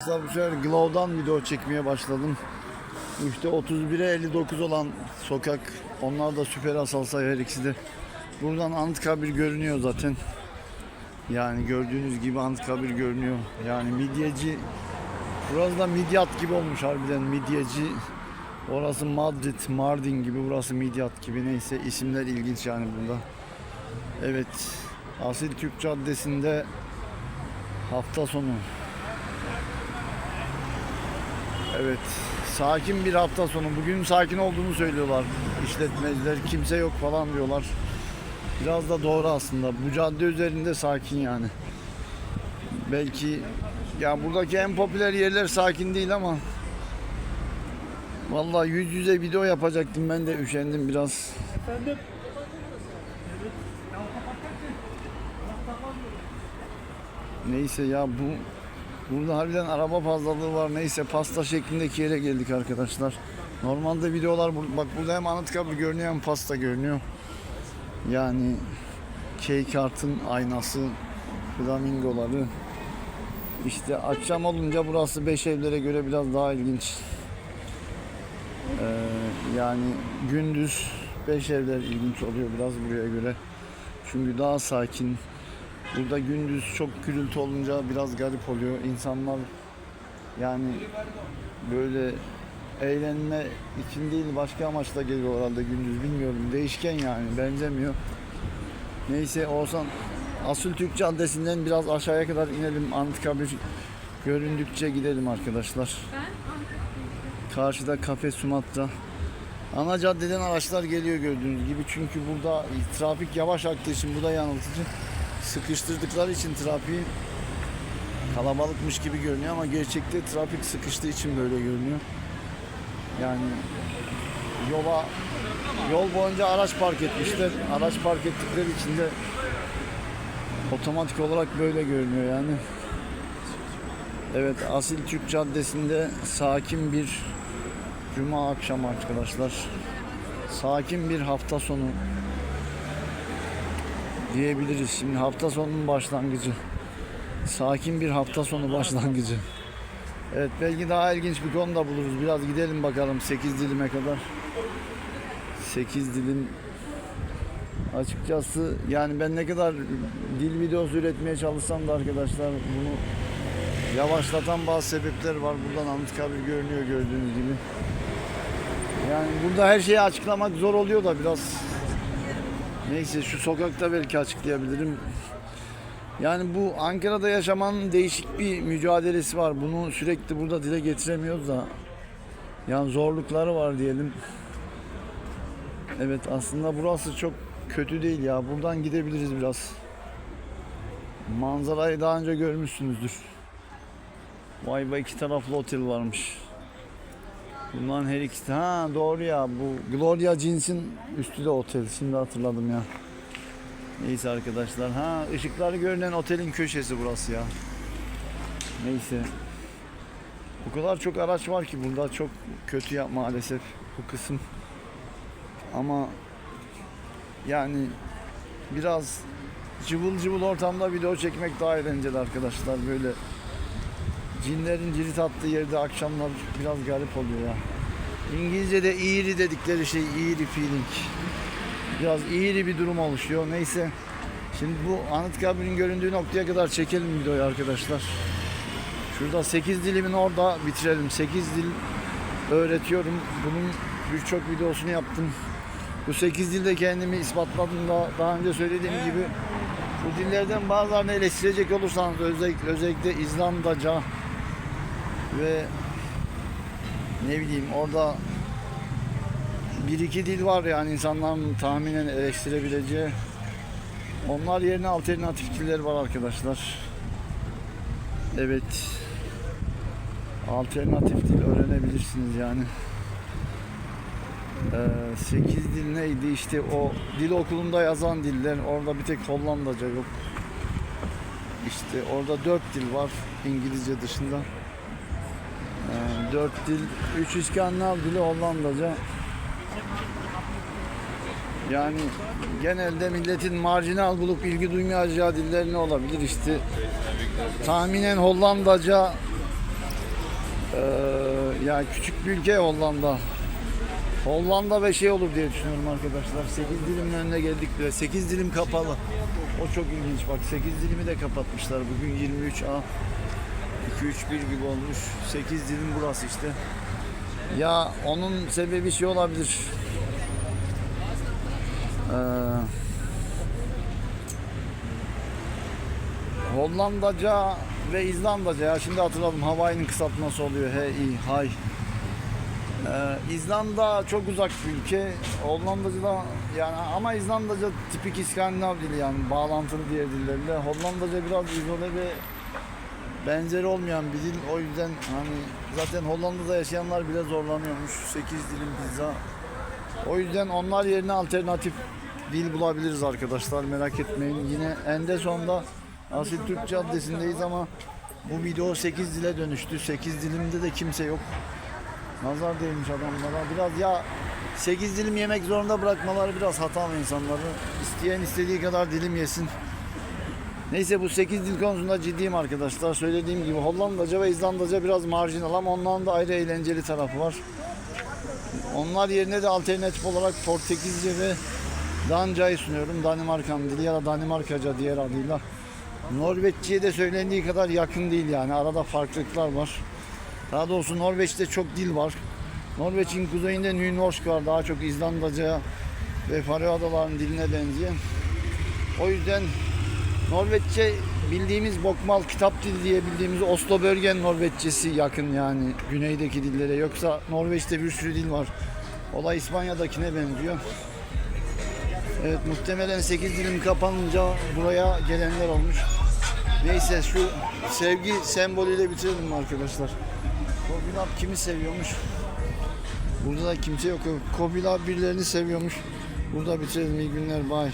Arkadaşlar bu sefer Glow'dan video çekmeye başladım. İşte 31'e 59 olan sokak. Onlar da süper asalsa her ikisi de. Buradan Anıtkabir görünüyor zaten. Yani gördüğünüz gibi Anıtkabir görünüyor. Yani midyeci Burası da Midyat gibi olmuş harbiden midyeci. Orası Madrid, Mardin gibi, burası Midyat gibi neyse isimler ilginç yani burada. Evet, Asil Türk Caddesi'nde hafta sonu. Evet, sakin bir hafta sonu. Bugün sakin olduğunu söylüyorlar işletmeciler. Kimse yok falan diyorlar. Biraz da doğru aslında. Bu cadde üzerinde sakin yani. Belki ya buradaki en popüler yerler sakin değil ama Vallahi yüz yüze video yapacaktım ben de üşendim biraz. Efendim? Neyse ya bu burada harbiden araba fazlalığı var. Neyse pasta şeklindeki yere geldik arkadaşlar. Normalde videolar bak burada hem Anıtkabir görünüyor hem pasta görünüyor. Yani cake art'ın aynası, flamingoları. İşte akşam olunca burası beş evlere göre biraz daha ilginç. Ee, yani gündüz beş evler ilginç oluyor biraz buraya göre. Çünkü daha sakin. Burada gündüz çok gürültü olunca biraz garip oluyor. İnsanlar yani böyle eğlenme için değil başka amaçla geliyor herhalde gündüz bilmiyorum. Değişken yani benzemiyor. Neyse olsan Asıl Türk Caddesi'nden biraz aşağıya kadar inelim. Anıtkabir göründükçe gidelim arkadaşlar. Karşıda Kafe Sumatra. Ana caddeden araçlar geliyor gördüğünüz gibi. Çünkü burada trafik yavaş aktığı için bu da yanıltıcı. Sıkıştırdıkları için trafiği kalabalıkmış gibi görünüyor ama gerçekte trafik sıkıştığı için böyle görünüyor. Yani yola yol boyunca araç park etmişler. Araç park ettikleri için de otomatik olarak böyle görünüyor yani. Evet Asil Türk Caddesi'nde sakin bir Cuma akşamı arkadaşlar. Sakin bir hafta sonu diyebiliriz. Şimdi hafta sonunun başlangıcı. Sakin bir hafta sonu başlangıcı. Evet belki daha ilginç bir konu da buluruz. Biraz gidelim bakalım 8 dilime kadar. 8 dilim açıkçası yani ben ne kadar dil videosu üretmeye çalışsam da arkadaşlar bunu yavaşlatan bazı sebepler var. Buradan Anıtkabir görünüyor gördüğünüz gibi. Yani burada her şeyi açıklamak zor oluyor da biraz neyse şu sokakta belki açıklayabilirim. Yani bu Ankara'da yaşamanın değişik bir mücadelesi var. Bunu sürekli burada dile getiremiyoruz da yani zorlukları var diyelim. Evet aslında burası çok kötü değil ya. Buradan gidebiliriz biraz. Manzarayı daha önce görmüşsünüzdür. Vay be iki taraflı otel varmış. Bunların her ikisi. Ha doğru ya bu Gloria Jeans'in üstü de otel. Şimdi hatırladım ya. Neyse arkadaşlar. Ha ışıkları görünen otelin köşesi burası ya. Neyse. Bu kadar çok araç var ki burada çok kötü ya maalesef bu kısım. Ama yani biraz cıvıl cıvıl ortamda video çekmek daha eğlenceli arkadaşlar böyle cinlerin cirit attığı yerde akşamlar biraz garip oluyor ya. İngilizce'de eerie dedikleri şey eerie feeling. Biraz eerie bir durum oluşuyor. Neyse. Şimdi bu Anıtkabir'in göründüğü noktaya kadar çekelim videoyu arkadaşlar. Şurada 8 dilimin orada bitirelim. 8 dil öğretiyorum. Bunun birçok videosunu yaptım. Bu 8 dilde kendimi ispatladım da daha önce söylediğim gibi bu dillerden bazılarını eleştirecek olursanız özellikle, özellikle İzlandaca ve ne bileyim orada bir iki dil var yani insanların tahminen eleştirebileceği. Onlar yerine alternatif diller var arkadaşlar. Evet. Alternatif dil öğrenebilirsiniz yani. 8 dil neydi işte o dil okulunda yazan diller orada bir tek Hollandaca yok. İşte orada 4 dil var İngilizce dışında. 4 dil, 3 İskandinav dili Hollandaca. Yani genelde milletin marjinal bulup ilgi duymayacağı diller ne olabilir işte tahminen Hollandaca Ee, ya küçük bir ülke Hollanda. Hollanda ve şey olur diye düşünüyorum arkadaşlar. 8 dilimin önüne geldik bile. 8 dilim kapalı. O çok ilginç bak 8 dilimi de kapatmışlar. Bugün 23 A 2-3-1 gibi olmuş. 8 dilim burası işte. Ya onun sebebi şey olabilir. Ee, Hollandaca ve İzlandaca ya şimdi hatırladım Hawaii'nin kısaltması oluyor H I Hay. Ee, İzlanda çok uzak bir ülke. Hollandaca da yani ama İzlandaca tipik İskandinav dili yani bağlantılı diğer dillerle. Hollandaca biraz izole ve benzeri olmayan bir dil. O yüzden hani zaten Hollanda'da yaşayanlar bile zorlanıyormuş. 8 dilim pizza. O yüzden onlar yerine alternatif dil bulabiliriz arkadaşlar merak etmeyin. Yine en sonda Asil Türk Caddesi'ndeyiz ama bu video 8 dile dönüştü. 8 dilimde de kimse yok. Nazar değmiş adamlara. Biraz ya 8 dilim yemek zorunda bırakmaları biraz hatalı insanları. İsteyen istediği kadar dilim yesin. Neyse bu 8 dil konusunda ciddiyim arkadaşlar. Söylediğim gibi Hollandaca ve İzlandaca biraz marjinal ama onların da ayrı eğlenceli tarafı var. Onlar yerine de alternatif olarak Portekizce ve Danca'yı sunuyorum. Danimarkan dili ya da Danimarkaca diğer adıyla. Norveççe'ye de söylendiği kadar yakın değil yani. Arada farklılıklar var. Daha doğrusu Norveç'te çok dil var. Norveç'in kuzeyinde Nynorsk var. Daha çok İzlandaca ve Faroe Adaları'nın diline benzeyen. O yüzden Norveççe bildiğimiz Bokmal kitap dili diye bildiğimiz Oslo bölgen Norveççesi yakın yani güneydeki dillere. Yoksa Norveç'te bir sürü dil var. Olay İspanya'dakine benziyor. Evet muhtemelen 8 dilim kapanınca buraya gelenler olmuş. Neyse şu sevgi sembolüyle bitirelim arkadaşlar. Kobilab kimi seviyormuş? Burada da kimse yok. Kobilab birilerini seviyormuş. Burada bitirelim. İyi günler. Bye.